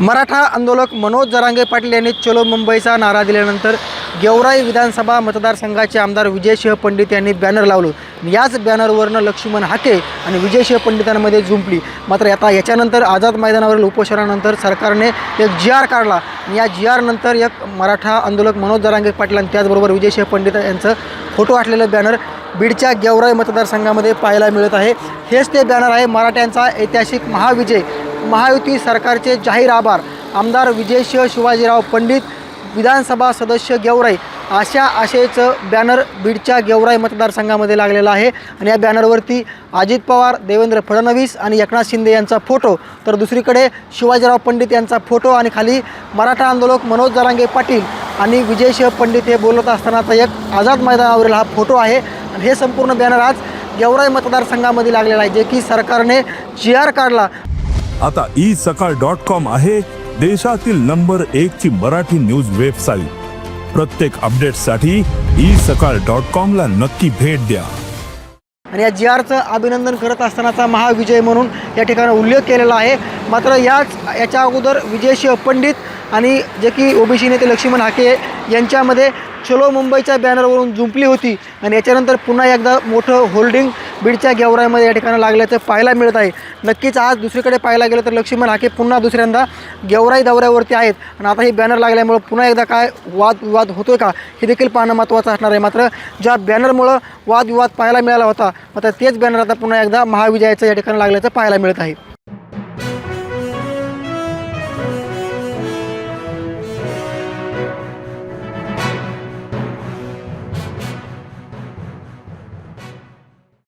मराठा आंदोलक मनोज जरांगे पाटील यांनी चलो मुंबईचा नारा दिल्यानंतर गेवराई विधानसभा मतदारसंघाचे आमदार विजयसिंह पंडित यांनी बॅनर लावलं. याच बॅनरवरनं लक्ष्मण हाके आणि विजयसिंह पंडितांमध्ये जुंपली मात्र आता याच्यानंतर आझाद मैदानावरील उपोषणानंतर सरकारने एक जी आर काढला. आणि या जी आरनंतर एक मराठा आंदोलक मनोज जरांगे पाटील आणि त्याचबरोबर विजयसिंह पंडित यांचं फोटो असलेलं बॅनर बीडच्या गेवराई मतदारसंघामध्ये पाहायला मिळत आहे. हेच ते बॅनर आहे मराठ्यांचा ऐतिहासिक महाविजय. महायुती सरकारचे जाहीर आभार. आमदार विजयसिंह शिवाजीराव पंडित विधानसभा सदस्य गेवराई अशा आशेचं बॅनर बीडच्या गेवराई मतदारसंघामध्ये लागलेलं आहे. आणि या बॅनरवरती अजित पवार देवेंद्र फडणवीस आणि एकनाथ शिंदे यांचा फोटो. तर दुसरीकडे शिवाजीराव पंडित यांचा फोटो आणि खाली मराठा आंदोलक मनोज जरांगे पाटील आणि विजयसिंह पंडित हे बोलत असतानाचा एक आझाद मैदानावरील हा फोटो आहे. आणि हे संपूर्ण बॅनर आज गेवराई मतदारसंघामध्ये लागलेला आहे जे की सरकारने जी आर काढला आता ई सकाळ डॉट कॉम आहे देशातील नंबर एक ची मराठी न्यूज वेबसाईट प्रत्येक अपडेटसाठी ई सकाळ डॉट कॉम ला नक्की भेट द्या. आणि या जी आरचं अभिनंदन करत असतानाचा महाविजय म्हणून या ठिकाणी उल्लेख केलेला आहे. मात्र याच याच्या अगोदर विजयसिंह पंडित आणि जे की ओबीसी नेते लक्ष्मण हाके यांच्यामध्ये चलो मुंबईच्या बॅनरवरून जुंपली होती. आणि याच्यानंतर पुन्हा एकदा मोठं होल्डिंग बीडच्या गेवराईमध्ये या ठिकाणी लागल्याचं पाहायला मिळत आहे. नक्कीच आज दुसरीकडे पाहायला गेलं तर लक्ष्मण हाके पुन्हा दुसऱ्यांदा गेवराई दौऱ्यावरती आहेत. आणि आता हे बॅनर लागल्यामुळं पुन्हा एकदा काय वादविवाद होतोय का हे देखील पाहणं महत्त्वाचं असणार आहे. मात्र ज्या बॅनरमुळं वादविवाद पाहायला मिळाला होता मात्र तेच बॅनर आता पुन्हा एकदा महाविजयाचं या ठिकाणी लागल्याचं पाहायला मिळत आहे.